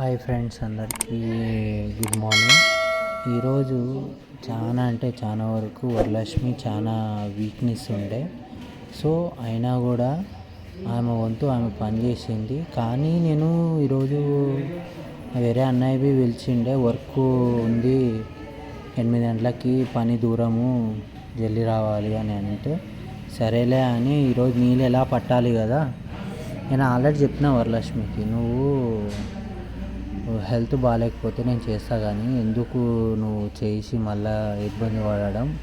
Hi friends అందరికీ good morning. ఈరోజు చాలా అంటే చాలా వరకు వరలక్ష్మి చాలా వీక్నెస్ ఉండే. సో అయినా కూడా ఆమె వంతు ఆమె పని చేసింది. కానీ నేను ఈరోజు వేరే అన్నయ్యవి పిలిచిండే వర్క్ ఉంది ఎనిమిది గంటలకి పని దూరము జల్లి రావాలి అని అంటే సరేలే అని ఈరోజు నీళ్ళు ఎలా పట్టాలి కదా? నేను ఆల్రెడీ చెప్పిన వరలక్ష్మికి నువ్వు హెల్త్ బాగాలేకపోతే నేను చేస్తా కానీ ఎందుకు నువ్వు చేసి మళ్ళా ఇబ్బంది పడడం?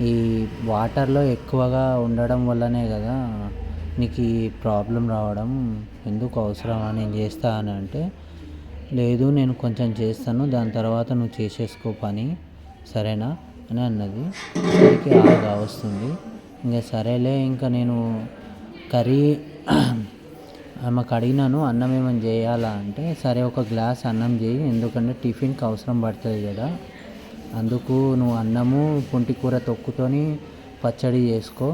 ఈ వాటర్లో ఎక్కువగా ఉండడం వల్లనే కదా నీకు ఈ ప్రాబ్లం రావడం. ఎందుకు అవసరమా నేను చేస్తా అని అంటే లేదు నేను కొంచెం చేస్తాను దాని తర్వాత నువ్వు చేసేసుకో పని. సరేనా? అని అన్నది. అలాగా ఆగా వస్తుంది. ఇంకా సరేలే ఇంకా నేను కర్రీ ఆమెకు అడిగినాను అన్నం ఏమైనా చేయాలా? అంటే సరే ఒక గ్లాస్ అన్నం చేయి ఎందుకంటే టిఫిన్కి అవసరం పడుతుంది కదా. అందుకు నువ్వు అన్నము పుంటి కూర తొక్కుతోని పచ్చడి చేసుకో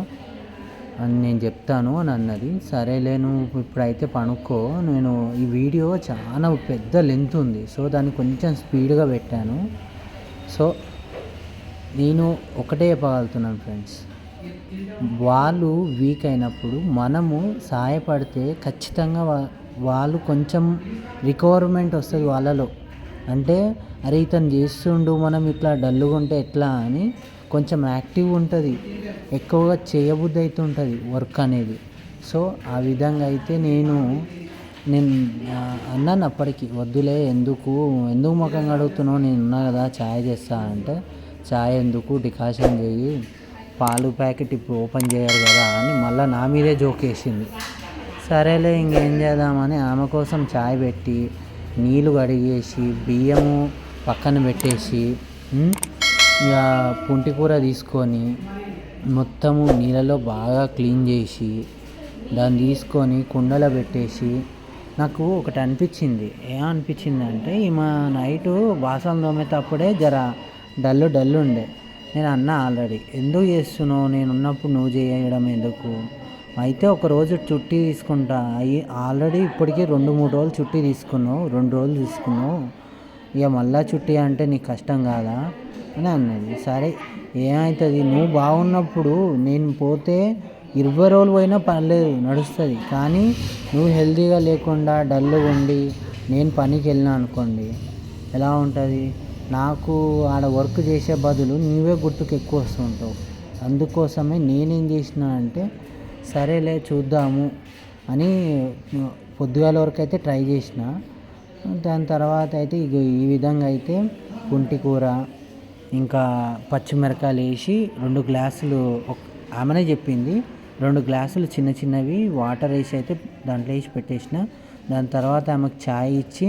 అని నేను చెప్తాను అని అన్నది. సరేలే నువ్వు ఇప్పుడైతే పనుక్కో. నేను ఈ వీడియో చాలా పెద్ద లెంత్ ఉంది సో దాన్ని కొంచెం స్పీడ్గా పెట్టాను. సో నేను ఒకటే చెప్పగలుగుతున్నాను ఫ్రెండ్స్. వాళ్ళు వీక్ అయినప్పుడు మనము సహాయపడితే ఖచ్చితంగా వా వాళ్ళు కొంచెం రికవర్మెంట్ వస్తుంది వాళ్ళలో. అంటే అరే ఇతను చేస్తుండు మనం ఇట్లా డల్లుగా ఉంటే ఎట్లా అని కొంచెం యాక్టివ్ ఉంటుంది. ఎక్కువగా చేయబుద్ధి ఉంటుంది వర్క్ అనేది. సో ఆ విధంగా అయితే నేను నేను అన్నాను అప్పటికి వద్దులే ఎందుకు ఎందుకు ముఖంగా అడుగుతున్నావు నేను ఉన్నా కదా ఛాయ్ చేస్తా అంటే ఛాయ్ ఎందుకు? డికాషన్ చేయి పాలు ప్యాకెట్ ఇప్పుడు ఓపెన్ చేయరు కదా అని మళ్ళీ నా మీదే జోకేసింది సరేలే ఇంకేం చేద్దామని ఆమె కోసం చాయ్ పెట్టి నీళ్ళు కడిగేసి బియ్యము పక్కన పెట్టేసి ఇక పుంటి కూర తీసుకొని మొత్తము నీళ్ళలో బాగా క్లీన్ చేసి దాన్ని తీసుకొని కుండలో పెట్టేసి నాకు ఒకటి అనిపించింది. ఏమనిపించింది అంటే ఈమె నైటు బాసన తోమేటప్పుడే జర డల్లు డల్లు ఉండే నేను అన్నా ఆల్రెడీ ఎందుకు చేస్తున్నావు? నేను ఉన్నప్పుడు నువ్వు చేయడం ఎందుకు? అయితే ఒకరోజు చుట్టి తీసుకుంటా. అయ్యి ఆల్రెడీ ఇప్పటికీ రెండు మూడు రోజులు చుట్టి తీసుకున్నావు. రెండు రోజులు తీసుకున్నావు. ఇక మళ్ళా చుట్టి అంటే నీకు కష్టం కాదా? అని అన్నది. సరే ఏమవుతుంది నువ్వు బాగున్నప్పుడు నేను పోతే ఇరవై రోజులు పోయినా పర్లేదు నడుస్తుంది. కానీ నువ్వు హెల్తీగా లేకుండా డల్గా ఉండి నేను పనికి వెళ్ళినా అనుకోండి ఎలా ఉంటుంది? నాకు ఆడ వర్క్ చేసే బదులు నీవే గుర్తుకు ఎక్కువ వస్తుంటావు అందుకోసమే నేనేం చేసిన అంటే సరేలే చూద్దాము అని పొద్దుగాల వరకు అయితే ట్రై చేసిన. దాని తర్వాత అయితే ఇక ఈ విధంగా అయితే పుంటి కూర ఇంకా పచ్చిమిరకాయలు వేసి రెండు గ్లాసులు ఆమెనే చెప్పింది. రెండు గ్లాసులు చిన్న చిన్నవి వాటర్ వేసి అయితే దాంట్లో వేసి పెట్టేసిన. దాని తర్వాత ఆమెకు ఛాయ్ ఇచ్చి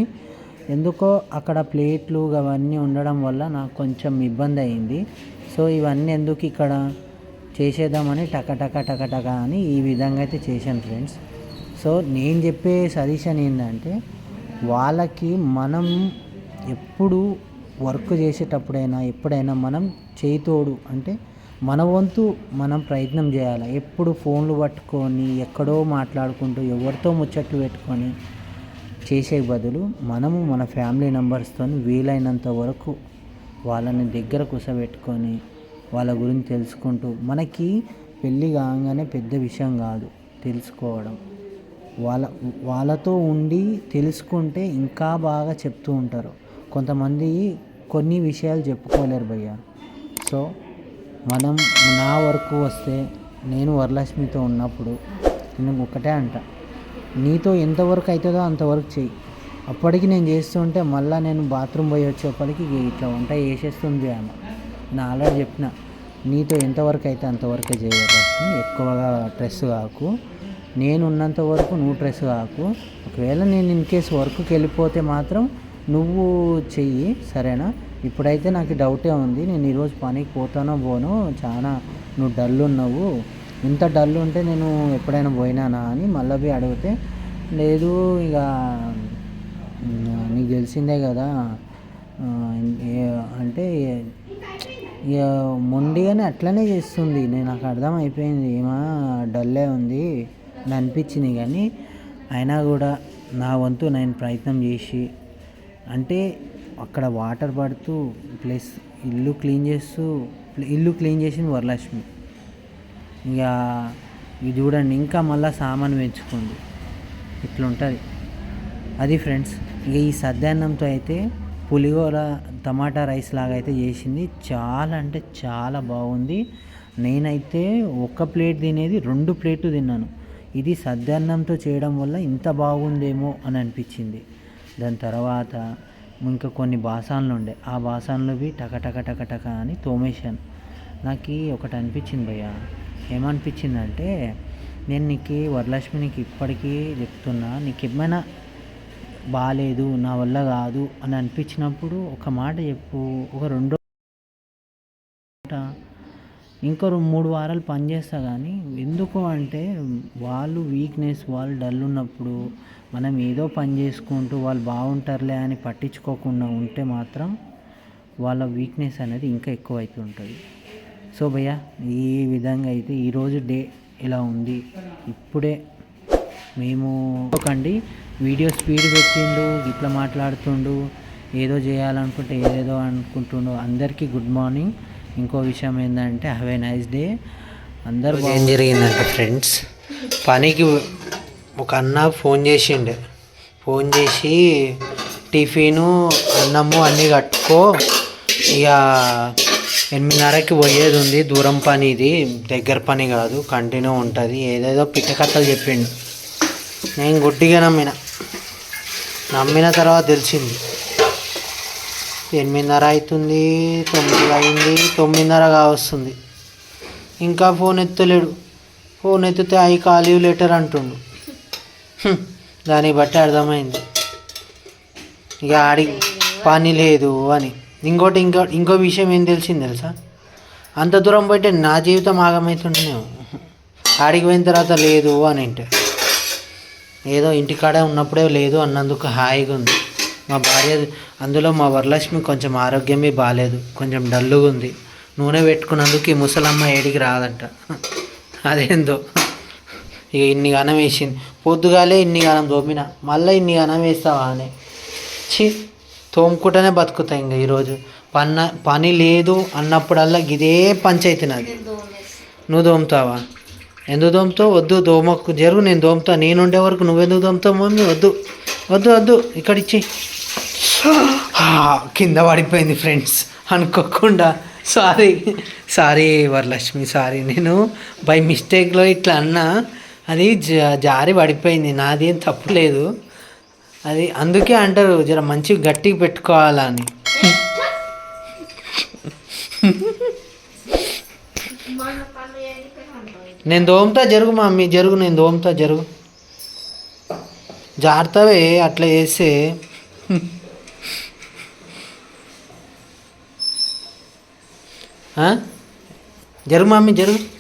ఎందుకో అక్కడ ప్లేట్లు అవన్నీ ఉండడం వల్ల నాకు కొంచెం ఇబ్బంది అయింది. సో ఇవన్నీ ఎందుకు ఇక్కడ చేసేద్దామని టక టక అని ఈ విధంగా అయితే చేశాను ఫ్రెండ్స్. సో నేను చెప్పే సజెషన్ ఏంటంటే వాళ్ళకి మనం ఎప్పుడు వర్క్ చేసేటప్పుడైనా ఎప్పుడైనా మనం చేతోడు అంటే మన వంతు మనం ప్రయత్నం చేయాలి? ఎప్పుడు ఫోన్లు పట్టుకొని ఎక్కడో మాట్లాడుకుంటూ ఎవరితో ముచ్చట్లు పెట్టుకొని చేసే బదులు మనము మన ఫ్యామిలీ మెంబర్స్తో వీలైనంత వరకు వాళ్ళని దగ్గర కూసబెట్టుకొని వాళ్ళ గురించి తెలుసుకుంటూ మనకి పెళ్ళి కాగానే పెద్ద విషయం కాదు తెలుసుకోవడం. వాళ్ళ వాళ్ళతో ఉండి తెలుసుకుంటే ఇంకా బాగా చెప్తూ ఉంటారు. కొంతమంది కొన్ని విషయాలు చెప్పుకోలేరు భయ్య. సో మనం నా వరకు వస్తే నేను వరలక్ష్మితో ఉన్నప్పుడు నేను ఒకటే అంట నీతో ఎంతవరకు అవుతుందో అంతవరకు చెయ్యి. అప్పటికి నేను చేస్తుంటే మళ్ళీ నేను బాత్రూమ్ పోయి వచ్చేప్పటికి ఇట్లా వంట చేసేస్తుంది ఆమె. నేను ఆల్రెడీ చెప్పిన నీతో ఎంతవరకు అయితే అంతవరకే చేయాలి ఎక్కువగా స్ట్రెస్ కాకు. నేను ఉన్నంత వరకు నువ్వు స్ట్రెస్ కాకు. ఒకవేళ నేను ఇన్ కేసు వర్క్కి వెళ్ళిపోతే మాత్రం నువ్వు చెయ్యి సరేనా? ఇప్పుడైతే నాకు డౌటే ఉంది. నేను ఈరోజు పనికి పోతానో పోను చాలా నువ్వు డల్ ఉన్నావు. ఇంత డల్ ఉంటే నేను ఎప్పుడైనా పోయినానా అని మళ్ళీ అడిగితే లేదు ఇక నీకు తెలిసిందే కదా అంటే ఇక మొండిగానే అట్లనే చేస్తుంది. నేను నాకు అర్థమైపోయింది ఏమా డల్లే ఉంది అని అనిపించింది కానీ అయినా కూడా నా వంతు నేను ప్రయత్నం చేసి అంటే అక్కడ వాటర్ పడుతూ ప్లస్ ఇల్లు క్లీన్ చేస్తూ ఇల్లు క్లీన్ చేసింది వరలక్ష్మి. ఇక ఇది చూడండి ఇంకా మళ్ళీ సామాను పెంచుకుంది. ఇట్లుంటుంది. అది ఫ్రెండ్స్ ఇక ఈ సద్యాన్నంతో అయితే పులిహోర టమాటా రైస్ లాగా అయితే చేసింది. చాలా అంటే చాలా బాగుంది. నేనైతే ఒక ప్లేట్ తినేది రెండు ప్లేట్లు తిన్నాను. ఇది సద్యాన్నంతో చేయడం వల్ల ఇంత బాగుందేమో అని అనిపించింది. దాని తర్వాత ఇంకా కొన్ని బాసాన్లు ఉండే. ఆ బాసాన్లు టక టక టక టక అని తోమేశాను. నాకు ఒకటి అనిపించింది భయ్యా. ఏమనిపించిందంటే నేను నీకు వరలక్ష్మి నీకు ఇప్పటికీ చెప్తున్నా నీకు ఏమైనా బాగాలేదు నా వల్ల కాదు అని అనిపించినప్పుడు ఒక మాట చెప్పు ఒక రెండో మాట. ఇంకో మూడు వారాలు పనిచేస్తా కానీ ఎందుకు అంటే వాళ్ళు వీక్నెస్ వాళ్ళు డల్ ఉన్నప్పుడు మనం ఏదో పని చేసుకుంటూ వాళ్ళు బాగుంటారులే అని పట్టించుకోకుండా ఉంటే మాత్రం వాళ్ళ వీక్నెస్ అనేది ఇంకా ఎక్కువ అవుతుంటుంది సో భయ్య ఈ విధంగా అయితే ఈరోజు డే ఇలా ఉంది. ఇప్పుడే మేము ఒకండి వీడియో స్పీడ్ పెట్టిండు ఇట్లా మాట్లాడుతుండు ఏదో చేయాలనుకుంటే ఏదేదో అనుకుంటుండు. అందరికీ గుడ్ మార్నింగ్. ఇంకో విషయం ఏంటంటే హ్యావ్ ఏ నైస్ డే అందరు ఏం జరిగిందంటే ఫ్రెండ్స్ పనికి ఒక అన్న ఫోన్ చేసిండే. ఫోన్ చేసి టిఫిను అన్నము అన్నీ కట్టుకో ఇక ఎనిమిదిన్నరకి పోయేది ఉంది దూరం పని ఇది. దగ్గర పని కాదు. కంటిన్యూ ఉంటుంది. ఏదేదో పిట్టకథలు చెప్పిండు. నేను గుడ్డిగా నమ్మిన. నమ్మిన తర్వాత తెలిసింది. ఎనిమిదిన్నర అవుతుంది తొమ్మిది అయింది. తొమ్మిదిన్నర కావస్తుంది. ఇంకా ఫోన్ ఎత్తలేడు. ఫోన్ ఎత్తితే ఐ కాల్ యూ లెటర్ అంటుండు. దాన్ని బట్టి అర్థమైంది. ఇక ఆడి పని లేదు అని. ఇంకోటి ఇంకో ఇంకో విషయం ఏం తెలిసింది తెలుసా? అంత దూరం పోయితే నా జీవితం ఆగమవుతుండేనేమో ఆడికి పోయిన తర్వాత లేదు అని అంటే. ఏదో ఇంటికాడే ఉన్నప్పుడే లేదు అన్నందుకు హాయిగా ఉంది. మా భార్య అందులో మా వరలక్ష్మి కొంచెం ఆరోగ్యమే బాగాలేదు కొంచెం డల్లుగా ఉంది. నూనె పెట్టుకున్నందుకు ఈ ముసలమ్మ ఏడికి రాదంట. అదేందో? ఇక ఇన్ని గానం వేసింది. పొద్దుగాలే ఇన్ని గనం దోమిన మళ్ళీ ఇన్ని గనం వేస్తావా అని. ఛీ! తోముకుంటూనే బతుకుతాయి ఇంకా ఈరోజు. పన్న పని లేదు అన్నప్పుడల్లా ఇదే పంచాయతీ నాది నువ్వు దోముతావా ఎందుకు దోముతావు వద్దు దోమకు జరుగు నేను దోముతా నేను ఉండే వరకు నువ్వెందుకు దోముతావు మమ్మీ? వద్దు వద్దు వద్దు ఇక్కడ ఇచ్చి కింద పడిపోయింది ఫ్రెండ్స్. అనుకోకుండా. Sorry sorry Varalakshmi sorry. నేను బై మిస్టేక్లో ఇట్లా అన్నా. అది జారి పడిపోయింది. నాదేం తప్పు లేదు. అది అందుకే అంటారు జర మంచిగా గట్టిగా పెట్టుకోవాలని. నేను దోమతా జరుగు మమ్మీ జరుగు నేను దోమతా జరుగు. జాగ్రత్తవే అట్లా చేస్తే. జరుగు మమ్మీ జరుగు.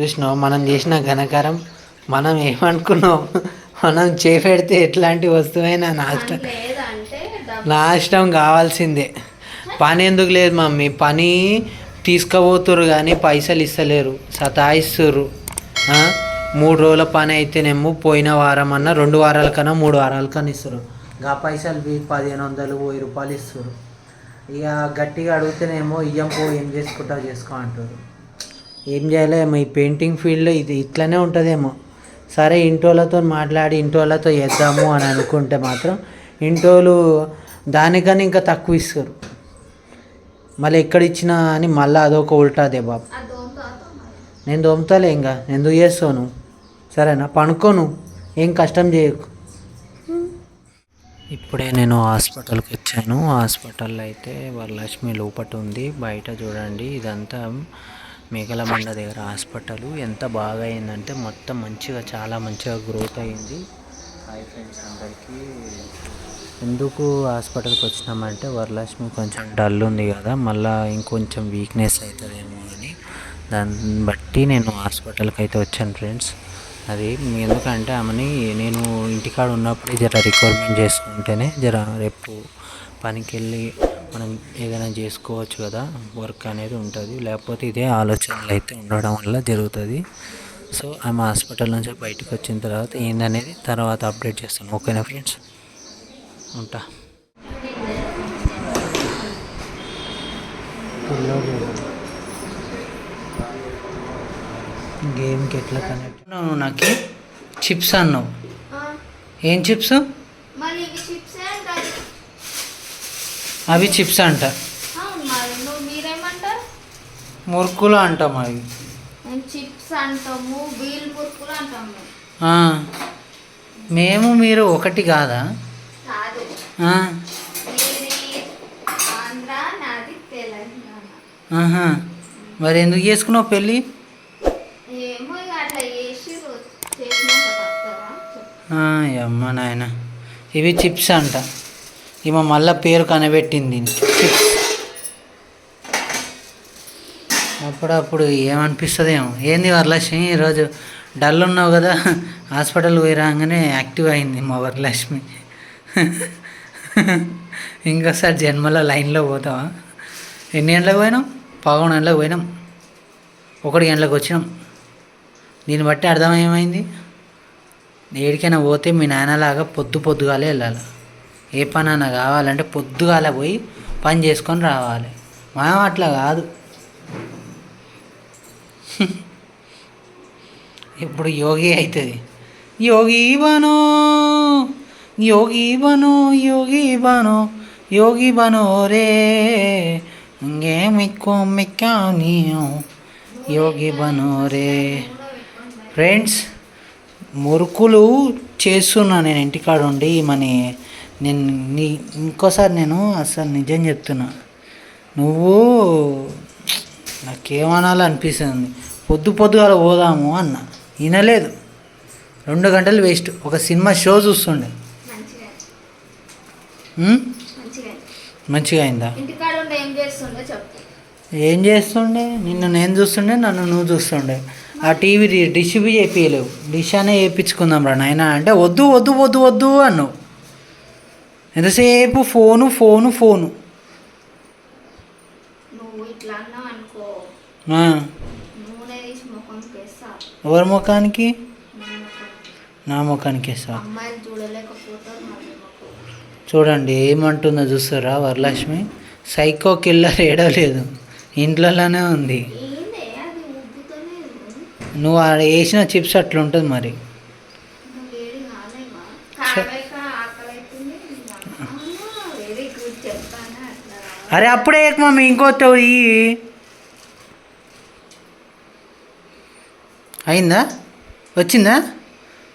చూసినావు మనం చేసిన ఘనకారం మనం ఏమనుకున్నాం? మనం చేపెడితే ఎట్లాంటి వస్తువైనా నాశనం. నాశనం కావాల్సిందే. పని ఎందుకు లేదు మమ్మీ? పని తీసుకుపోతురు కానీ పైసలు ఇస్తలేరు. సతాయిస్తుర్రు. ఆ? మూడు రోజుల పని అయితేనేమో పోయిన వారం అన్న రెండు వారాల కన్నా మూడు వారాల కన్నా ఇస్తారు గా పైసలు పదిహేను వందలు వెయ్యి రూపాయలు ఇస్తారు ఇక గట్టిగా అడిగితేనేమో ఇయ్యం పో ఏం చేసుకుంటావు చేసుకో అంటారు ఏం చేయలేమో ఈ పెయింటింగ్ ఫీల్డ్లో ఇది ఇట్లనే ఉంటుందేమో. సరే ఇంటోళ్ళతో మాట్లాడి ఇంటోళ్ళతో చేద్దాము అని అనుకుంటే మాత్రం ఇంటోళ్ళు దానికన్నా ఇంకా తక్కువ ఇస్తారు. మళ్ళీ ఎక్కడ ఇచ్చినా అని మళ్ళీ అదొక ఉల్టాదే బాబు. నేను దోమతాలే ఇంకా. ఎందుకు చేస్తావు నువ్వు? సరేనా? పనుకోను ఏం కష్టం చేయకు. ఇప్పుడే నేను హాస్పిటల్కి వచ్చాను. హాస్పిటల్లో అయితే వరలక్ష్మి లోపట ఉంది. బయట చూడండి ఇదంతా మేకలమండ దగ్గర హాస్పిటల్ ఎంత బాగా అయిందంటే మొత్తం మంచిగా చాలా మంచిగా గ్రోత్ అయింది. హాయ్ ఫ్రెండ్స్ అందరికీ. ఎందుకు హాస్పిటల్కి వచ్చినామంటే వరలక్ష్మి కొంచెం డల్ ఉంది కదా మళ్ళీ ఇంకొంచెం వీక్నెస్ అవుతుందేమో అని. దాన్ని బట్టి నేను హాస్పిటల్కి అయితే వచ్చాను ఫ్రెండ్స్. అది ఎందుకంటే ఆమెని నేను ఇంటికాడ ఉన్నప్పుడే జర రిక్వైర్మెంట్ చేసుకుంటేనే జర రేపు పనికి వెళ్ళి మనం ఏదైనా చేసుకోవచ్చు కదా వర్క్ అనేది ఉంటుంది. లేకపోతే ఇదే ఆలోచనలు అయితే ఉండడం వల్ల జరుగుతుంది. సో ఆమె హాస్పిటల్ నుంచి బయటకు వచ్చిన తర్వాత ఏందనేది తర్వాత అప్డేట్ చేస్తాను. ఓకేనా ఫ్రెండ్స్? ఉంటా. గేమ్కి ఎట్లా కనెక్ట్ నువ్వు నాకు చిప్స్ అన్నావు. ఏం చిప్స్ మరి ఇవి చిప్స్ అంటారు అవి చిప్స్ అంట. మురుకులు అంటాం అవి. మేము చిప్స్ అంటాము మురుకులు మేము. మీరు ఒకటి కాదా. మరి ఎందుకు చేసుకున్నావు పెళ్ళి? అమ్మ నాయన ఇవి చిప్స్ అంట. ఈమె మళ్ళీ పేరు కనబెట్టింది. సిక్స్. అప్పుడప్పుడు ఏమనిపిస్తుందేమో. ఏంది వరలక్ష్మి ఈరోజు డల్ ఉన్నావు కదా హాస్పిటల్ పోయి రాగానే యాక్టివ్ అయింది మా వరలక్ష్మి. ఇంకోసారి జన్మలో లైన్లో పోతావా? ఎన్ని గంటలకు పోయినాం? పదకొండు గంటలకు పోయినాం. ఒకటి గంటలకు వచ్చినాం. దీన్ని బట్టి అర్థం ఏమైంది? ఏడికైనా పోతే మీ నాన్నలాగా పొద్దు పొద్దుగాలే వెళ్ళాలి. ఏ పని అన్నా కావాలంటే పొద్దుగాల పోయి పని చేసుకొని రావాలి. మనం అట్లా కాదు. ఇప్పుడు యోగి అవుతుంది. యోగి బనో యోగి బనో యోగి బనో యోగి బనో రే ఇంకే మిక్కో మిక్కా యోగి బనో రే. ఫ్రెండ్స్ మురుకులు చేస్తున్నా నేను ఇంటికాడ ఉండి మన నేను నీ ఇంకోసారి నేను అసలు నిజం చెప్తున్నా. నువ్వు నాకేమనాలో అనిపిస్తుంది పొద్దు పొద్దుగాల పోదాము అన్న. వినలేదు. రెండు గంటలు వేస్ట్. ఒక సినిమా షో చూస్తుండే. మంచిగా అయిందా? ఏం చేస్తుండో నిన్ను నేను చూస్తుండే నన్ను నువ్వు చూస్తుండే. ఆ టీవీ డిష్ బి చేపించలేవు డిష్ అనే వేయించుకుందాం రా నాయన అంటే వద్దు వద్దు వద్దు వద్దు అన్నావు. ఎంతసేపు ఫోను ఫోను ఫోను? ఎవరి ముఖానికి? నా ముఖం. నా ముఖానికి వేస్తా చూడండి ఏమంటుందో చూస్తారా వరలక్ష్మి? సైకో కిల్లర్ ఏడవలేదు ఇంట్లోనే ఉంది. నువ్వు వేసిన చిప్స్ అట్లా ఉంటుంది మరి నువ్వు వేడి కాలేవా కాలేక ఆకలి అవుతుంది వెరీ గుడ్ చెప్తాను అట్లా అరే అప్పుడే ఏక మమ్మీ ఇంకోటి ఇయ్యి. అయిందా? వచ్చిందా?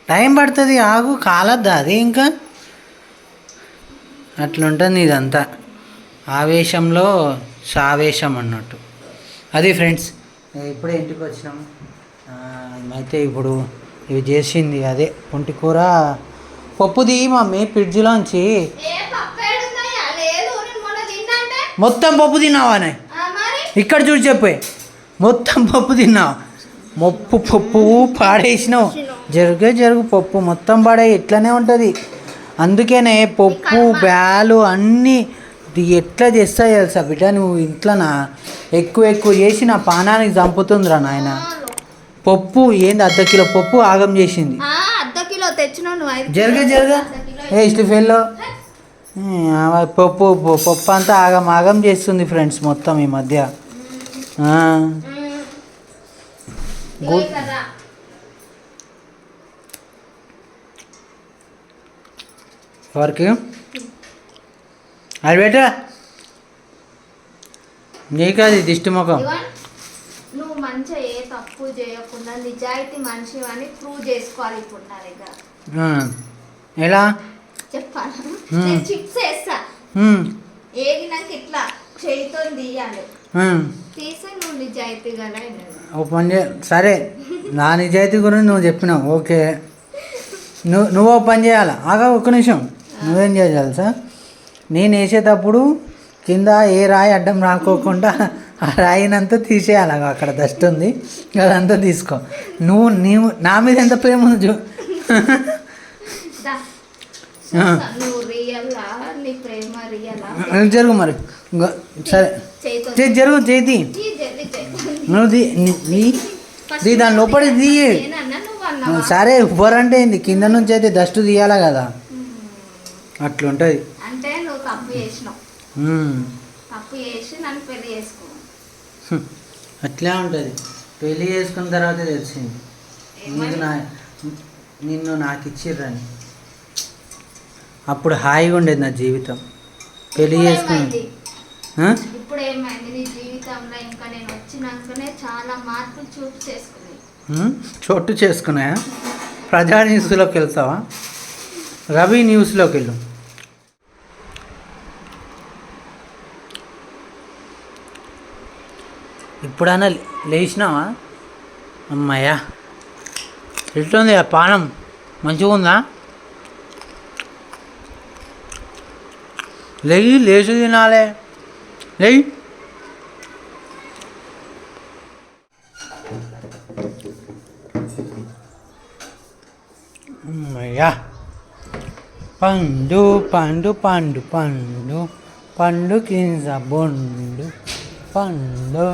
టైం పడుతుంది ఆగు కాలద్దా అది ఇంకా? అట్లుంటుంది ఇదంతా. ఆవేశంలో సావేశం అన్నట్టు. అది ఫ్రెండ్స్ ఇప్పుడే ఇంటికి వచ్చినాము అయితే ఇప్పుడు ఇవి చేసింది అదే ఒంటి కూర. పప్పుది మమ్మీ ఫ్రిడ్జ్లోంచి ఏ పప్పు ఏడుందయ్యా లేదు నేను మొన్న తిన్నంటే మొత్తం పప్పు తిన్నావానే ఇక్కడ చూసి చెప్పే. మొత్తం పప్పు తిన్నావు? మొప్పు పప్పు పాడేసినావు. జరుగే జరుగు పప్పు. మొత్తం పాడే ఇట్లనే ఉంటుంది. అందుకనే పప్పు బ్యాలు అన్నీ ఎట్లా చేస్తాయి తెలుసా బిడ్డ? నువ్వు ఇంట్లో నా ఎక్కువ ఎక్కువ చేసి నా పానానికి చంపుతుందిరా నాయన. పప్పు ఏంది? అర్ధ కిలో పప్పు ఆగం చేసింది. జరగ జరగ. ఏ ఇస్టిఫెల్లో పప్పు పప్పు అంతా ఆగం ఆగం చేస్తుంది ఫ్రెండ్స్ మొత్తం ఈ మధ్య. గుడ్. ఎవరికి? అది బెట నీకది దిష్టి ముఖం. నువ్వు మంచిగా ఏ తప్పు చేయకుండా నిజాయితీ మనిషి అని ప్రూవ్ చేసుకోవాలి ఇప్పుడు నా దగ్గర. ఆ, ఎలా? చెప్పాను మ్మ్. నేను చిప్స్ వేస్తా ఉమ్, ఏది నాకు ఇట్లా చేయితో తీయాలి. తీసి నువ్వు నిజాయితీ పని సరే నా నిజాయితీ గురించి నువ్వు చెప్పినావు. ఓకే. నువ్వు నువ్వు ఓ పని చేయాలి? ఆగా ఒక్క నిమిషం. నువ్వేం చేయాలి తెలుసా? నేను వేసేటప్పుడు కింద ఏ రాయి అడ్డం రాకోకుండా ఆ రాయినంతా తీసేయాలి. అక్కడ డస్ట్ ఉంది. అదంతా తీసుకో. నువ్వు నీవు నా మీద ఎంత ప్రేమ ఉంది చూ దా. చూస్తా, నువ్వు రియల్లా నీ ప్రేమ రియలా జరుగు మరి. సరే. చే- జరుగు చేతి. నువ్వు దీ దాని లోపలి అన్నావా? సరే ఎవ్వరంటే ఏంది? కింద నుంచి అయితే డస్ట్ తీయాలి కదా? అట్లుంటుంది. అంటే నువ్వు తప్పు చేసినావు. మ్మ్. తప్పు చేసి నన్ను పెళ్ళి చేసుకో. హ్మ్. అట్లే ఉంటుంది. పెళ్ళి చేసుకున్న తర్వాత తెలిసింది. నీకు నా నిన్ను నాకు ఇచ్చిర్రని. అప్పుడు హాయిగా ఉండేది నా జీవితం. ఇప్పుడు చేసుకుని? ఇప్పుడు ఏమైంది నీ జీవితంలో? ఇంకా నేను వచ్చినాకనే చాలా మార్పులు చూపు చేసుకున్నాయి? చోటు చేసుకున్నాయా? ప్రజా న్యూస్లోకి వెళ్తావా? రవి న్యూస్లోకి వెళ్ళు. ఇప్పుడన్నా లేచినావా? అమ్మయ్యా. ఎట్లుంది ఆ పానం? మంచిగా ఉందా లేచి లేచి తినాలే లేయి అమ్మయ్యా పండు పండు పండు పండు పండు కింద బొండు పండు